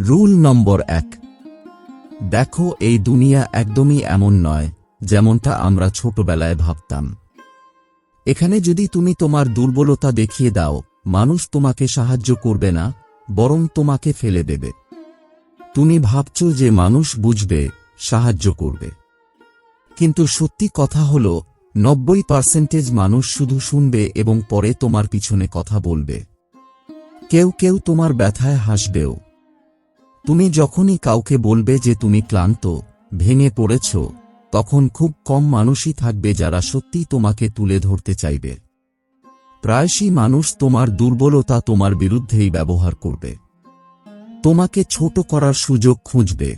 Rule নম্বর এক। দেখো, এই দুনিয়া একদমই এমন নয়, যেমনটা আমরা ছোটবেলায় ভাবতাম। এখানে যদি তুমি তোমার দুর্বলতা দেখিয়ে দাও, মানুষ তোমাকে সাহায্য করবে না, বরং তোমাকে ফেলে দেবে। তুমি ভাবছ যে মানুষ বুঝবে, সাহায্য করবে। কিন্তু সত্যি কথা হল, নব্বই পার্সেন্টেজ মানুষ শুধু শুনবে এবং পরে তোমার পিছনে কথা বলবে। কেউ কেউ তোমার ব্যথায় হাসবেও। তুমি যখনই কাউকে বলবে যে তুমি ক্লান্ত, ভেঙে পড়েছ, তখন খুব কম মানুষই থাকবে যারা সত্যি তোমাকে তুলে ধরতে চাইবে। প্রায়শই মানুষ তোমার দুর্বলতা তোমার বিরুদ্ধেই ব্যবহার করবে। তোমাকে ছোট করার সুযোগ খুঁজবে।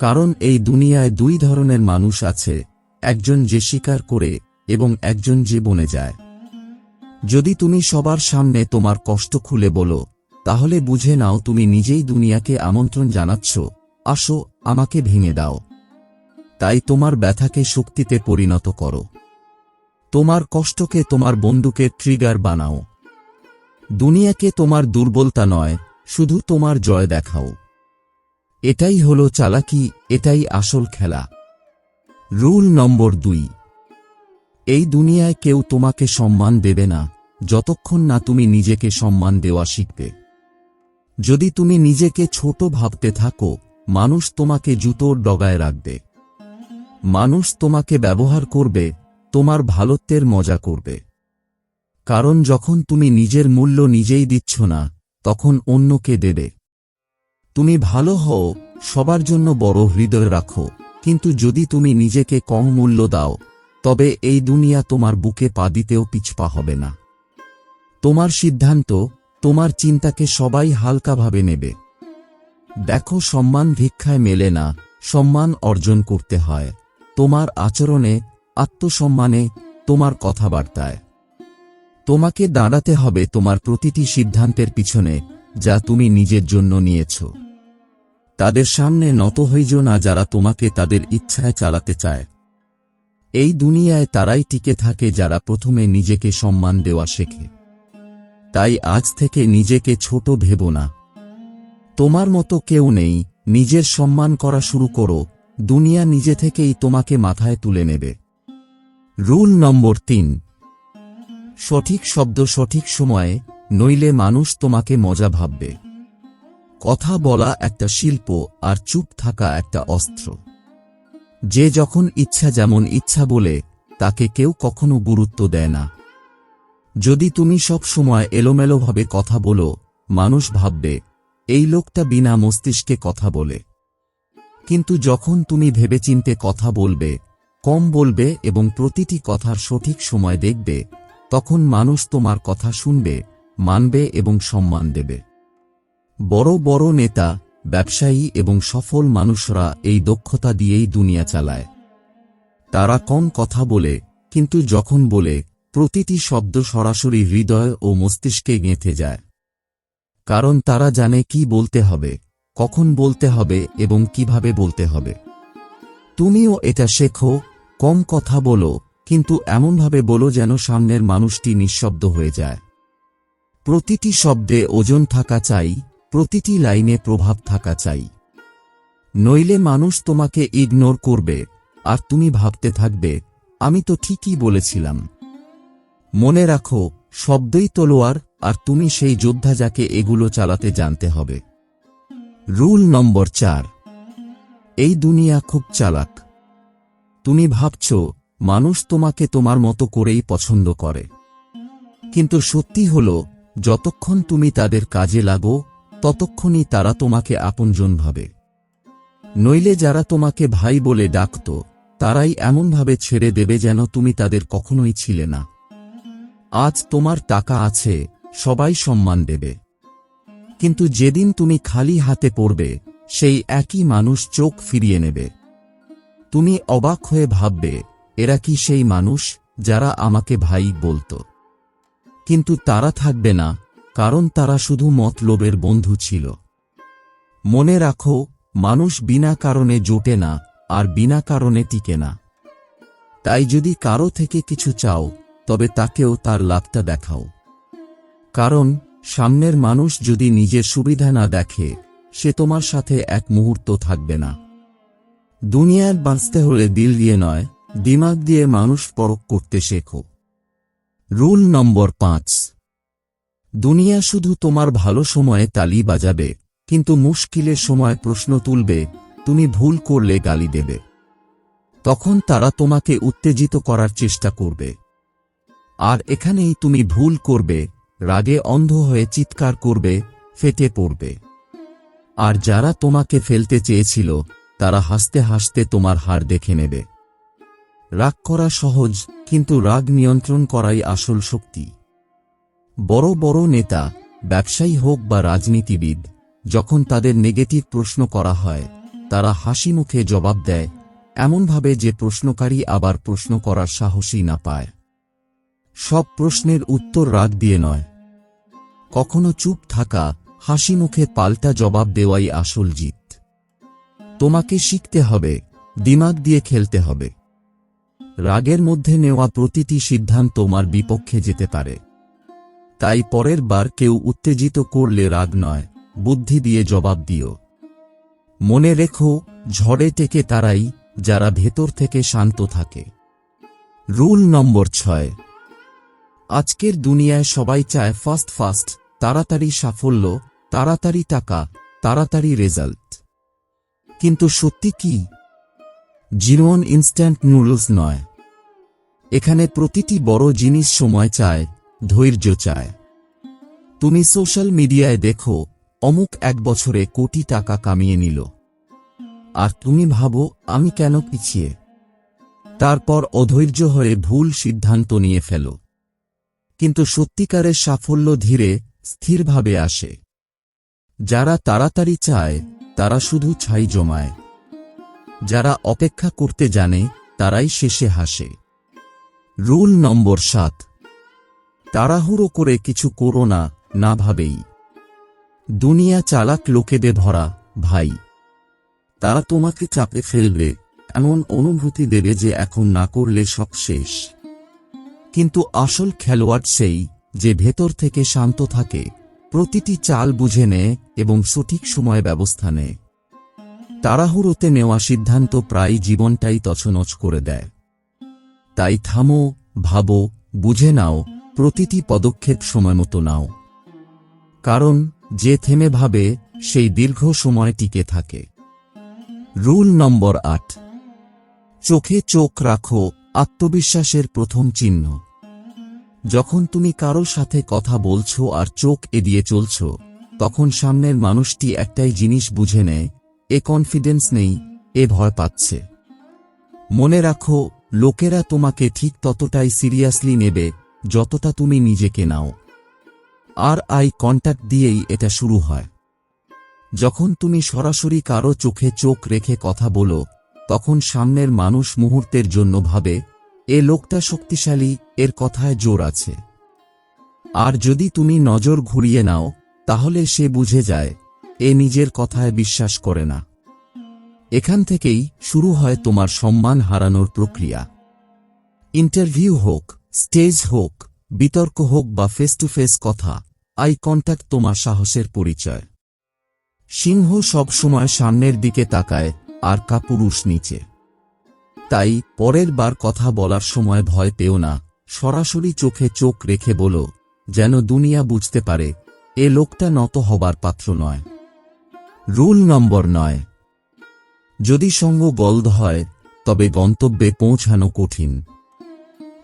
কারণ এই দুনিয়ায় দুই ধরনের মানুষ আছে, একজন যে স্বীকার করে এবং একজন যে বনে যায়। যদি তুমি সবার সামনে তোমার কষ্ট খুলে বলো তাহলে বুঝে নাও তুমি নিজেই দুনিয়াকে আমন্ত্রণ জানাচ্ছ। আসো, আমাকে ভেঙে দাও। তাই তোমার ব্যথাকে শক্তিতে পরিণত করো। তোমার কষ্টকে তোমার বন্দুকের ট্রিগার বানাও। দুনিয়াকে তোমার দুর্বলতা নয়, শুধু তোমার জয় দেখাও। এটাই হলো চালাকি, এটাই আসল খেলা। রুল নম্বর দুই। এই দুনিয়ায় কেউ তোমাকে সম্মান দেবে না, যতক্ষণ না তুমি নিজেকে সম্মান দেওয়া শিখবে। যদি তুমি নিজেকে ছোট ভাবতে থাকো, মানুষ তোমাকে জুতোর ডগায় রাখবে। মানুষ তোমাকে ব্যবহার করবে, তোমার ভালোত্বের মজা করবে। কারণ যখন তুমি নিজের মূল্য নিজেই দিচ্ছ না, তখন অন্যকে দেবে। তুমি ভালো হও, সবার জন্য বড় হৃদয় রাখো। কিন্তু যদি তুমি নিজেকে কম মূল্য দাও, তবে এই দুনিয়া তোমার বুকে পা দিতেও পিছপা হবে না। তোমার সিদ্ধান্ত তোমার চিন্তাকে সবাই হালকাভাবে নেবে। দেখো সম্মান ভিক্ষায় মেলে না, সম্মান অর্জন করতে হয়। তোমার আচরণে, আত্মসম্মানে, তোমার কথাবার্তায়। তোমাকে দাঁড়াতে হবে তোমার প্রতিটি সিদ্ধান্তের পিছনে, যা তুমি নিজের জন্য নিয়েছ। তাদের সামনে নত হইজ না যারা তোমাকে তাদের ইচ্ছায় চালাতে চায়। এই দুনিয়ায় তারাই টিকে থাকে যারা প্রথমে নিজেকে সম্মান দেওয়া শেখে। তাই আজ থেকে নিজেকে ছোট ভেব না। তোমার মতো কেউ নেই, নিজের সম্মান করা শুরু করো, দুনিয়া নিজে থেকেই তোমাকে মাথায় তুলে নেবে। রুল নম্বর তিন। সঠিক শব্দ সঠিক সময়ে, নইলে মানুষ তোমাকে মজা ভাববে। কথা বলা একটা শিল্প আর চুপ থাকা একটা অস্ত্র। যে যখন ইচ্ছা যেমন ইচ্ছা বলে, তাকে কেউ কখনো গুরুত্ব দেয় না। যদি তুমি সব সময় এলোমেলোভাবে কথা বলো, মানুষ ভাববে, এই লোকটা বিনা মস্তিষ্কে কথা বলে। কিন্তু যখন তুমি ভেবেচিন্তে কথা বলবে, কম বলবে এবং প্রতিটি কথার সঠিক সময় দেখবে, তখন মানুষ তোমার কথা শুনবে, মানবে এবং সম্মান দেবে। বড় বড় নেতা, ব্যবসায়ী এবং সফল মানুষরা এই দক্ষতা দিয়েই দুনিয়া চালায়। তারা কম কথা বলে, কিন্তু যখন বলে প্রতিটি শব্দ সরাসরি হৃদয় ও মস্তিষ্কে গেঁথে যায়। কারণ তারা জানে কি বলতে হবে, কখন বলতে হবে এবং কীভাবে বলতে হবে। তুমিও এটা শেখো, কম কথা বলো, কিন্তু এমনভাবে বলো যেন সামনের মানুষটি নিঃশব্দ হয়ে যায়। প্রতিটি শব্দে ওজন থাকা চাই, প্রতিটি লাইনে প্রভাব থাকা চাই। নইলে মানুষ তোমাকে ইগনোর করবে, আর তুমি ভাবতে থাকবে, আমি তো ঠিকই বলেছিলাম। মনে রাখো, শব্দই তলোয়ার, আর তুমি সেই যোদ্ধা যাকে এগুলো চালাতে জানতে হবে। রুল নম্বর চার। এই দুনিয়া খুব চালাক। তুমি ভাবছ, মানুষ তোমাকে তোমার মতো করেই পছন্দ করে। কিন্তু সত্যি হল, যতক্ষণ তুমি তাদের কাজে লাগো, ততক্ষণই তারা তোমাকে আপনজন ভাবে। নইলে যারা তোমাকে ভাই বলে ডাকত, তারাই এমনভাবে ছেড়ে দেবে যেন তুমি তাদের কখনোই ছিলে না। আজ তোমার টাকা আছে, সবাই সম্মান দেবে। কিন্তু যেদিন তুমি খালি হাতে পড়বে, সেই একই মানুষ চোখ ফিরিয়ে নেবে। তুমি অবাক হয়ে ভাববে, এরা কি সেই মানুষ যারা আমাকে ভাই বলতো? কিন্তু তারা থাকবে না, কারণ তারা শুধু মতলবের বন্ধু ছিল। মনে রাখো, মানুষ বিনা কারণে জোটে না, আর বিনা কারণে টিকে না। তাই যদি কারও থেকে কিছু চাও তবে তাকেও তার লাভটা দেখাও। কারণ, সামনের মানুষ যদি নিজের সুবিধা না দেখে, সে তোমার সাথে এক মুহূর্ত থাকবে না। দুনিয়ার বাঁচতে হলে দিল দিয়ে নয়, দিমাগ দিয়ে মানুষ পরক করতে শেখো। রুল নম্বর পাঁচ। দুনিয়া শুধু তোমার ভালো সময়ে তালি বাজাবে, কিন্তু মুশকিলের সময় প্রশ্ন তুলবে, তুমি ভুল করলে গালি দেবে। তখন তারা তোমাকে উত্তেজিত করার চেষ্টা করবে। আর এখানেই তুমি ভুল করবে, রাগে অন্ধ হয়ে চিৎকার করবে, ফেটে পড়বে। আর যারা তোমাকে ফেলতে চেয়েছিল, তারা হাসতে হাসতে তোমার হার দেখে নেবে। রাগ করা সহজ, কিন্তু রাগ নিয়ন্ত্রণ করাই আসল শক্তি। বড় বড় নেতা, ব্যবসায়ী হোক বা রাজনীতিবিদ, যখন তাদের নেগেটিভ প্রশ্ন করা হয়, তারা হাসি মুখে জবাব দেয়, এমনভাবে যে প্রশ্নকারী আবার প্রশ্ন করার সাহসই না পায়। সব প্রশ্নের উত্তর রাগ দিয়ে নয়। কখনো চুপ থাকা, হাসি মুখে পাল্টা জবাব দেওয়াই আসল জিত। তোমাকে শিখতে হবে, দিমাগ দিয়ে খেলতে হবে। রাগের মধ্যে নেওয়া প্রতিটি সিদ্ধান্ত তোমার বিপক্ষে যেতে পারে। তাই পরের বার কেউ উত্তেজিত করলে রাগ নয়, বুদ্ধি দিয়ে জবাব দিও। মনে রেখো, ঝড়ে টেকে তারাই, যারা ভেতর থেকে শান্ত থাকে। রুল নম্বর ছয় আজকের দুনিয়ায় সবাই চায় ফাস্ট ফাস্ট তাড়াতাড়ি সাফল্য, তাড়াতাড়ি টাকা, তাড়াতাড়ি রেজাল্ট কিন্তু সত্যি কি? জীবন ইনস্ট্যান্ট নুডলস নয়। এখানে প্রতিটি বড় জিনিস সময় চায়, ধৈর্য চায়। তুমি সোশ্যাল মিডিয়ায় দেখো, অমুক এক বছরে কোটি টাকা কামিয়ে নিল। আর তুমি ভাবো, আমি কেন পিছিয়ে? তারপর অধৈর্য হয়ে ভুল সিদ্ধান্ত নিয়ে ফেলো। কিন্তু সত্যিকারের সাফল্য ধীরে, স্থিরভাবে আসে। যারা তাড়াতাড়ি চায়, তারা শুধু ছাই জমায়। যারা অপেক্ষা করতে জানে, তারাই শেষে হাসে। রুল নম্বর সাত। তাড়াহুড়ো করে কিছু করো না না ভাবেই। দুনিয়া চালাক লোকেদের ধরা ভাই। তারা তোমাকে চাপে ফেলবে, এমন অনুভূতি দেবে যে এখন না করলে সব শেষ। কিন্তু আসল খেলোয়াড় সেই, যে ভেতর থেকে শান্ত থাকে, প্রতিটি চাল বুঝে নেয় এবং সঠিক সময় ব্যবস্থা নেয়। তাড়াহুড়োতে নেওয়া সিদ্ধান্ত প্রায় জীবনটাই তছনছ করে দেয়। তাই থামো, ভাবো, বুঝে নাও, প্রতিটি পদক্ষেপ সময় মতো নাও। কারণ, যে থেমে ভাবে, সেই দীর্ঘ সময় টিকে থাকে। রুল নম্বর আট। চোখে চোখ রাখো আত্মবিশ্বাসের প্রথম চিহ্ন। যখন তুমি কারও সাথে কথা বলছো আর চোখ এড়িয়ে চলছ, তখন সামনের মানুষটি একটাই জিনিস বুঝে নেয়, এ কনফিডেন্স নেই, এ ভয় পাচ্ছে। মনে রাখো, লোকেরা তোমাকে ঠিক ততটাই সিরিয়াসলি নেবে, যতটা তুমি নিজেকে নাও। আর আই কন্ট্যাক্ট দিয়েই এটা শুরু হয়। যখন তুমি সরাসরি কারও চোখে চোখ রেখে কথা বলো তখন সামনের মানুষ মুহূর্তের জন্য ভাবে, এ লোকটা শক্তিশালী, এর কথায় জোর আছে। আর যদি তুমি নজর ঘুরিয়ে নাও, তাহলে সে বুঝে যায়, এ নিজের কথায় বিশ্বাস করে না। এখান থেকেই শুরু হয় তোমার সম্মান হারানোর প্রক্রিয়া। ইন্টারভিউ হোক, স্টেজ হোক, বিতর্ক হোক বা ফেস টু ফেস কথা, আই কন্ট্যাক্ট তোমার সাহসের পরিচয়। সিংহ সব সময় সামনের দিকে তাকায় আর কাপুরুষ নিচে। তাই পরের বার কথা বলার সময় ভয় পেও না, সরাসরি চোখে চোখ রেখে বলো, যেন দুনিয়া বুঝতে পারে, এ লোকটা নত হবার পাত্র নয়। রুল নম্বর নয়। যদি সঙ্গ গলদ হয়, তবে গন্তব্যে পৌঁছানো কঠিন।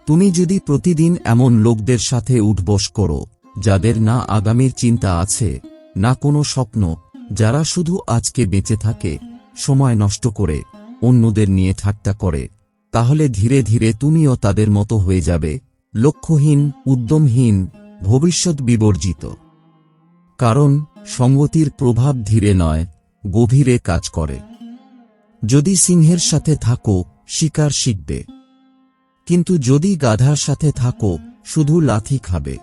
তুমি যদি প্রতিদিন এমন লোকদের সাথে উঠবস করো, যাদের না আগামীর চিন্তা আছে, না কোনো স্বপ্ন, যারা শুধু আজকে বেঁচে থাকে সময় নষ্ট করে, অন্যদের নিয়ে ঠাট্টা করে, তাহলে ধীরে ধীরে তুমিও তাদের মতো হয়ে যাবে, লক্ষ্যহীন, উদ্যমহীন, ভবিষ্যৎ বিবর্জিত। কারণ, সঙ্গতির প্রভাব ধীরে নয়, গভীরে কাজ করে। যদি সিংহের সাথে থাকো, শিকার শিখবে। কিন্তু যদি গাধার সাথে থাকো, শুধু লাথি খাবে।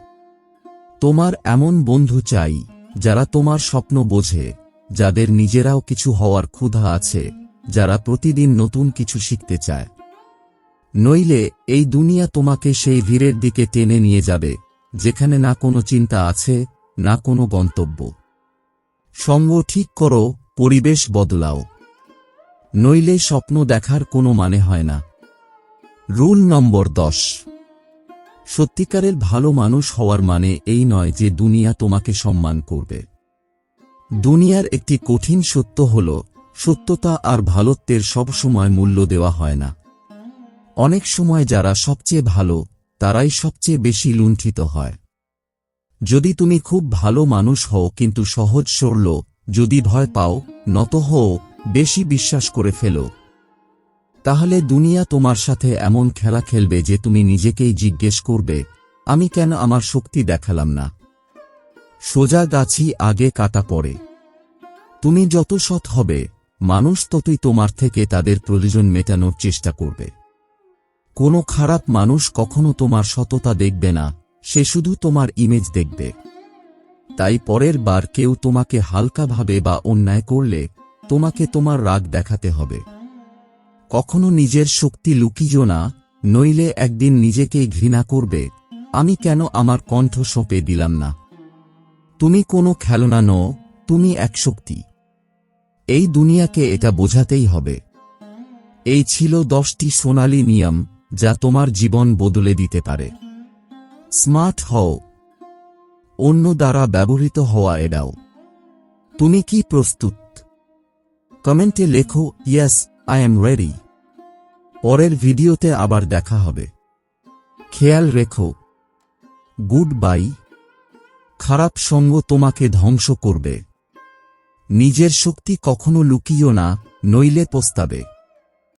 তোমার এমন বন্ধু চাই, যারা তোমার স্বপ্ন বোঝে। যাদের নিজেরাও কিছু হওয়ার ক্ষুধা আছে, যারা প্রতিদিন নতুন কিছু শিখতে চায়। নইলে, এই দুনিয়া তোমাকে সেই ভিড়ের দিকে টেনে নিয়ে যাবে, যেখানে না কোনো চিন্তা আছে, না কোনো গন্তব্য। সঙ্গ ঠিক করো, পরিবেশ বদলাও। নইলে স্বপ্ন দেখার কোনো মানে হয় না। রুল নম্বর দশ। সত্যিকারের ভালো মানুষ হওয়ার মানে এই নয় যে দুনিয়া তোমাকে সম্মান করবে। দুনিয়ার একটি কঠিন সত্য হল, সত্যতা আর ভালোত্বের সবসময় মূল্য দেওয়া হয় না। অনেক সময় যারা সবচেয়ে ভালো, তারাই সবচেয়ে বেশি লুণ্ঠিত হয়। যদি তুমি খুব ভালো মানুষ হও কিন্তু সহজ সরল, যদি ভয় পাও, নত হও, বেশি বিশ্বাস করে ফেলো। তাহলে দুনিয়া তোমার সাথে এমন খেলা খেলবে যে তুমি নিজেকেই জিজ্ঞেস করবে, আমি কেন আমার শক্তি দেখালাম না? সোজা গাছি আগে কাটা পড়ে। তুমি যত সৎ হবে, মানুষ ততই তোমার থেকে তাদের প্রয়োজন মেটানোর চেষ্টা করবে। কোনো খারাপ মানুষ কখনো তোমার সততা দেখবে না, সে শুধু তোমার ইমেজ দেখবে। তাই পরের বার কেউ তোমাকে হালকাভাবে বা অন্যায় করলে, তোমাকে তোমার রাগ দেখাতে হবে। কখনো নিজের শক্তি লুকিও না, নইলে একদিন নিজেকেই ঘৃণা করবে, আমি কেন আমার কণ্ঠ সঁপে দিলাম না? তুমি কোনো খেলনা নও, তুমি এক শক্তি। এই দুনিয়াকে এটা বোঝাতেই হবে। এই ছিল দশটি সোনালী নিয়ম, যা তোমার জীবন বদলে দিতে পারে। স্মার্ট হও। অন্য দ্বারা ব্যবহৃত হওয়া এড়াও। তুমি কি প্রস্তুত? কমেন্টে লেখো ইয়েস আই এম রেডি পরের ভিডিওতে আবার দেখা হবে। খেয়াল রেখো। Good bye. খারাপ সঙ্গ তোমাকে ধ্বংস করবে। নিজের শক্তি কখনো লুকিও না নইলে পোস্তাবে।